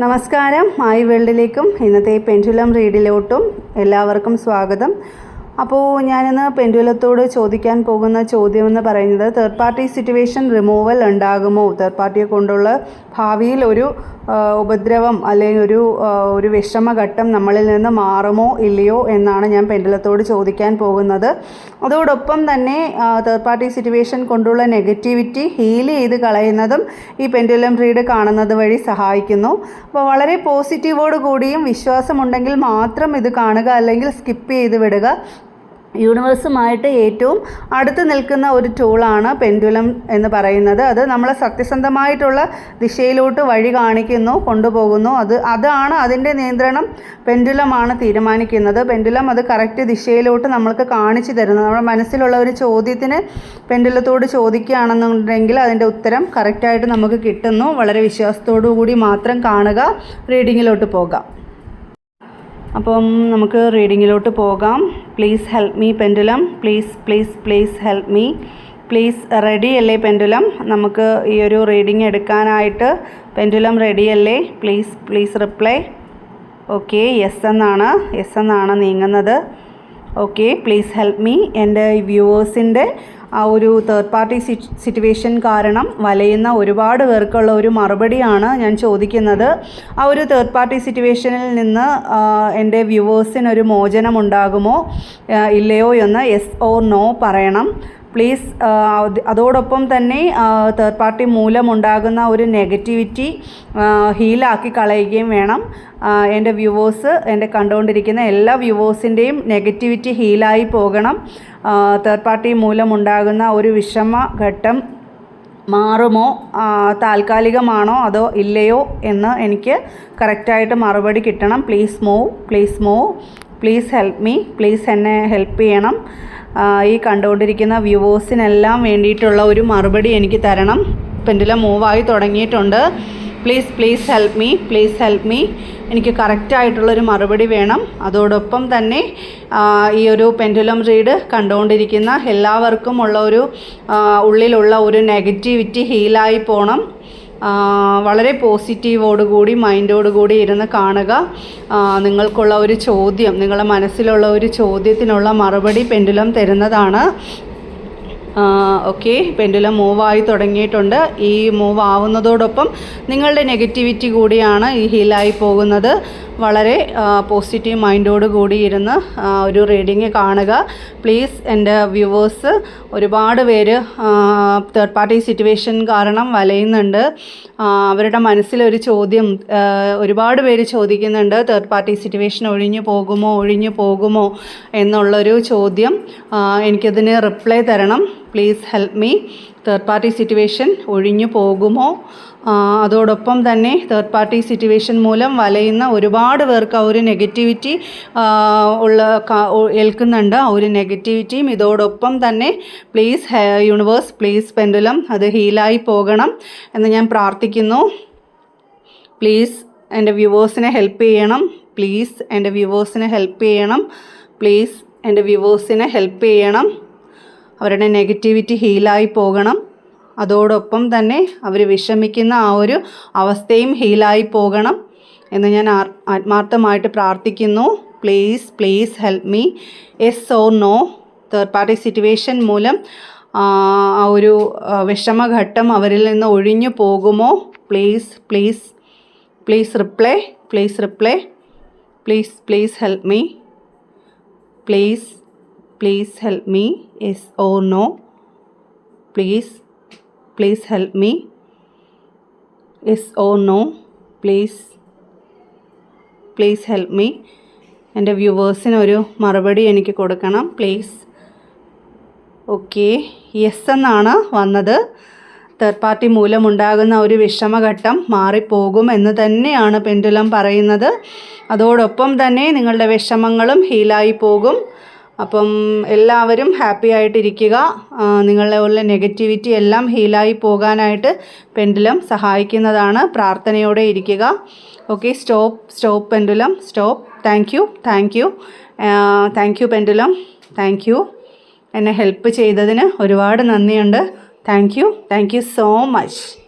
നമസ്കാരം മായി വേൾഡിലേക്കും ഇന്നത്തെ പെൻഡുലം റീഡിലോട്ടും എല്ലാവർക്കും സ്വാഗതം. അപ്പോൾ ഞാനിന്ന് പെൻഡുലത്തോട് ചോദിക്കാൻ പോകുന്ന ചോദ്യമെന്ന് പറയുന്നത് തേർഡ് പാർട്ടി സിറ്റുവേഷൻ റിമൂവൽ ഉണ്ടാകുമോ? തേർഡ് പാർട്ടിയെ കൊണ്ടുള്ള ഭാവിയിൽ ഒരു ഉപദ്രവം അല്ലെങ്കിൽ ഒരു ഒരു വിഷമഘട്ടം നമ്മളിൽ നിന്ന് മാറുമോ ഇല്ലയോ എന്നാണ് ഞാൻ പെൻഡുലത്തോട് ചോദിക്കാൻ പോകുന്നത്. അതോടൊപ്പം തന്നെ തേർഡ് പാർട്ടി സിറ്റുവേഷൻ കൊണ്ടുള്ള നെഗറ്റിവിറ്റി ഹീൽ ചെയ്ത് കളയുന്നതും ഈ പെൻഡുലം റീഡ് കാണുന്നത് വഴി സഹായിക്കുന്നു. അപ്പോൾ വളരെ പോസിറ്റീവോട് കൂടിയും വിശ്വാസമുണ്ടെങ്കിൽ മാത്രം ഇത് കാണുക അല്ലെങ്കിൽ സ്കിപ്പ് ചെയ്ത് വിടുക. യൂണിവേഴ്സുമായിട്ട് ഏറ്റവും അടുത്ത് നിൽക്കുന്ന ഒരു ടൂളാണ് പെൻഡുലം എന്ന് പറയുന്നത്. അത് നമ്മളെ സത്യസന്ധമായിട്ടുള്ള ദിശയിലോട്ട് വഴി കാണിക്കുന്നു കൊണ്ടുപോകുന്നു. അത് അതാണ് അതിന്റെ നിയന്ത്രണം. പെൻഡുലമാണ് തീരുമാനിക്കുന്നത്. പെൻഡുലം അത് കറക്റ്റ് ദിശയിലോട്ട് നമ്മൾക്ക് കാണിച്ചു തരുന്നത് നമ്മുടെ മനസ്സിലുള്ള ഒരു ചോദ്യത്തിന് പെൻഡുലത്തോട് ചോദിക്കുകയാണെന്നുണ്ടെങ്കിൽ അതിന്റെ ഉത്തരം കറക്റ്റായിട്ട് നമുക്ക് കിട്ടുന്നു. വളരെ വിശ്വാസത്തോടു കൂടി മാത്രം കാണുക റീഡിങ്ങിലോട്ട് പോകാം. അപ്പം നമുക്ക് റീഡിങ്ങിലോട്ട് പോകാം. Please help me pendulum please please please help me please ready അല്ലേ പെൻഡുലം നമുക്ക് ഈ ഒരു റീഡിങ് എടുക്കാനായിട്ട് പെൻഡുലം റെഡി അല്ലേ? Please please reply okay yes എന്നാണ്. യെസ് എന്നാണ് നീങ്ങുന്നത്. ഓക്കെ പ്ലീസ് ഹെൽപ്പ് മീ എന്റെ വ്യൂവേഴ്സിന്റെ ആ ഒരു തേർഡ് പാർട്ടി സിറ്റുവേഷൻ കാരണം വലയുന്ന ഒരുപാട് പേർക്കുള്ള ഒരു മറുപടിയാണ് ഞാൻ ചോദിക്കുന്നത്. ആ ഒരു തേർഡ് പാർട്ടി സിറ്റുവേഷനിൽ നിന്ന് എന്റെ വ്യൂവേഴ്സിനൊരു മോചനമുണ്ടാകുമോ ഇല്ലയോ എന്ന് യെസ് ഓർ നോ പറയണം. പ്ലീസ് അതോടൊപ്പം തന്നെ തേർഡ് പാർട്ടി മൂലമുണ്ടാകുന്ന ഒരു നെഗറ്റിവിറ്റി ഹീലാക്കി കളയുകയും വേണം. എന്റെ വ്യൂവേഴ്സ് എന്റെ കണ്ടുകൊണ്ടിരിക്കുന്ന എല്ലാ വ്യൂവേഴ്സിന്റെയും നെഗറ്റിവിറ്റി ഹീലായി പോകണം. തേർഡ് പാർട്ടി മൂലമുണ്ടാകുന്ന ഒരു വിഷമ ഘട്ടം മാറുമോ താൽക്കാലികമാണോ അതോ ഇല്ലയോ എന്ന് എനിക്ക് കറക്റ്റായിട്ട് മറുപടി കിട്ടണം. Please move please move please help me please എന്നെ ഹെൽപ്പ് ചെയ്യണം. ഈ കണ്ടുകൊണ്ടിരിക്കുന്ന വ്യൂവേഴ്സിനെല്ലാം വേണ്ടിയിട്ടുള്ള ഒരു മറുപടി എനിക്ക് തരണം. പെൻഡുലം മൂവായി തുടങ്ങിയിട്ടുണ്ട്. Please please help me please help me എനിക്ക് കറക്റ്റായിട്ടുള്ളൊരു മറുപടി വേണം. അതോടൊപ്പം തന്നെ ഈ ഒരു പെൻഡുലം റീഡ് കണ്ടുകൊണ്ടിരിക്കുന്ന എല്ലാവർക്കും ഉള്ള ഒരു ഉള്ളിലുള്ള ഒരു നെഗറ്റിവിറ്റി ഹീലായി പോകണം വളരെ പോസിറ്റീവോടുകൂടി മൈൻഡോടുകൂടി ഇരുന്ന് കാണുക. നിങ്ങൾക്കുള്ള ഒരു ചോദ്യം നിങ്ങളുടെ മനസ്സിലുള്ള ഒരു ചോദ്യത്തിനുള്ള മറുപടി പെൻഡുലം തരുന്നതാണ്. ഓക്കെ പെൻഡുലം മൂവായി തുടങ്ങിയിട്ടുണ്ട്. ഈ മൂവ് ആവുന്നതോടൊപ്പം നിങ്ങളുടെ നെഗറ്റിവിറ്റി കൂടിയാണ് ഈ ഹീലായി പോകുന്നത്. വളരെ പോസിറ്റീവ് മൈൻഡോട് കൂടി ഇരുന്ന് ഒരു റീഡിങ് കാണുക. പ്ലീസ് എന്റെ വ്യൂവേഴ്സ് ഒരുപാട് പേര് തേർഡ് പാർട്ടി സിറ്റുവേഷൻ കാരണം വലയുന്നുണ്ട്. അവരുടെ മനസ്സിലൊരു ചോദ്യം ഒരുപാട് പേര് ചോദിക്കുന്നുണ്ട് തേർഡ് പാർട്ടി സിറ്റുവേഷൻ ഒഴിഞ്ഞു പോകുമോ ഒഴിഞ്ഞു പോകുമോ എന്നുള്ളൊരു ചോദ്യം എനിക്കതിന് റിപ്ലൈ തരണം. Please help me third party situation ഒഴിഞ്ഞു പോകുമോ? അതോടൊപ്പം തന്നെ തേർഡ് പാർട്ടി സിറ്റുവേഷൻ മൂലം വലയുന്ന ഒരുപാട് പേർക്ക് ആ ഒരു നെഗറ്റിവിറ്റി ഉള്ള ഏൽക്കുന്നുണ്ട്. ആ ഒരു നെഗറ്റിവിറ്റിയും ഇതോടൊപ്പം തന്നെ പ്ലീസ് യൂണിവേഴ്സ് പ്ലീസ് പെൻഡുലം അത് ഹീലായി പോകണം എന്ന് ഞാൻ പ്രാർത്ഥിക്കുന്നു. പ്ലീസ് എന്റെ വ്യൂവേഴ്സിനെ ഹെൽപ്പ് ചെയ്യണം. പ്ലീസ് എന്റെ വ്യൂവേഴ്സിനെ ഹെൽപ്പ് ചെയ്യണം. പ്ലീസ് എന്റെ വ്യൂവേഴ്സിനെ ഹെൽപ്പ് ചെയ്യണം. അവരുടെ നെഗറ്റിവിറ്റി ഹീലായി പോകണം. അതോടൊപ്പം തന്നെ അവർ വിഷമിക്കുന്ന ആ ഒരു അവസ്ഥയും ഹീലായി പോകണം എന്ന് ഞാൻ ആത്മാർത്ഥമായിട്ട് പ്രാർത്ഥിക്കുന്നു. Please please help me yes or no third party situation മൂലം ആ ഒരു വിഷമഘട്ടം അവരിൽ നിന്ന് ഒഴിഞ്ഞു പോകുമോ? Please please please reply please reply please please help me please please help me yes or no please please help me yes or no please please help me എന്റെ വ്യൂവേഴ്സിനൊരു മറുപടി എനിക്ക് കൊടുക്കണം പ്ലീസ് ഓക്കെ യെസ് എന്നാണ് വന്നത്. Third party മൂലമുണ്ടാകുന്ന ഒരു വിഷമഘട്ടം മാറിപ്പോകും എന്ന് തന്നെയാണ് പെൻഡുലം പറയുന്നത്. അതോടൊപ്പം തന്നെ നിങ്ങളുടെ വിഷമങ്ങളും ഹീലായി പോകും. അപ്പം എല്ലാവരും ഹാപ്പി ആയിട്ടിരിക്കുക. നിങ്ങളുടെ ഉള്ള നെഗറ്റിവിറ്റി എല്ലാം ഹീലായി പോകാനായിട്ട് പെൻഡുലം സഹായിക്കുന്നതാണ്. പ്രാർത്ഥനയോടെ ഇരിക്കുക. Okay stop stop pendulum stop. Thank you thank you. Thank you pendulum thank you. എന്നെ ഹെൽപ്പ് ചെയ്തതിന് ഒരുപാട് നന്ദിയുണ്ട്. Thank you thank you so much.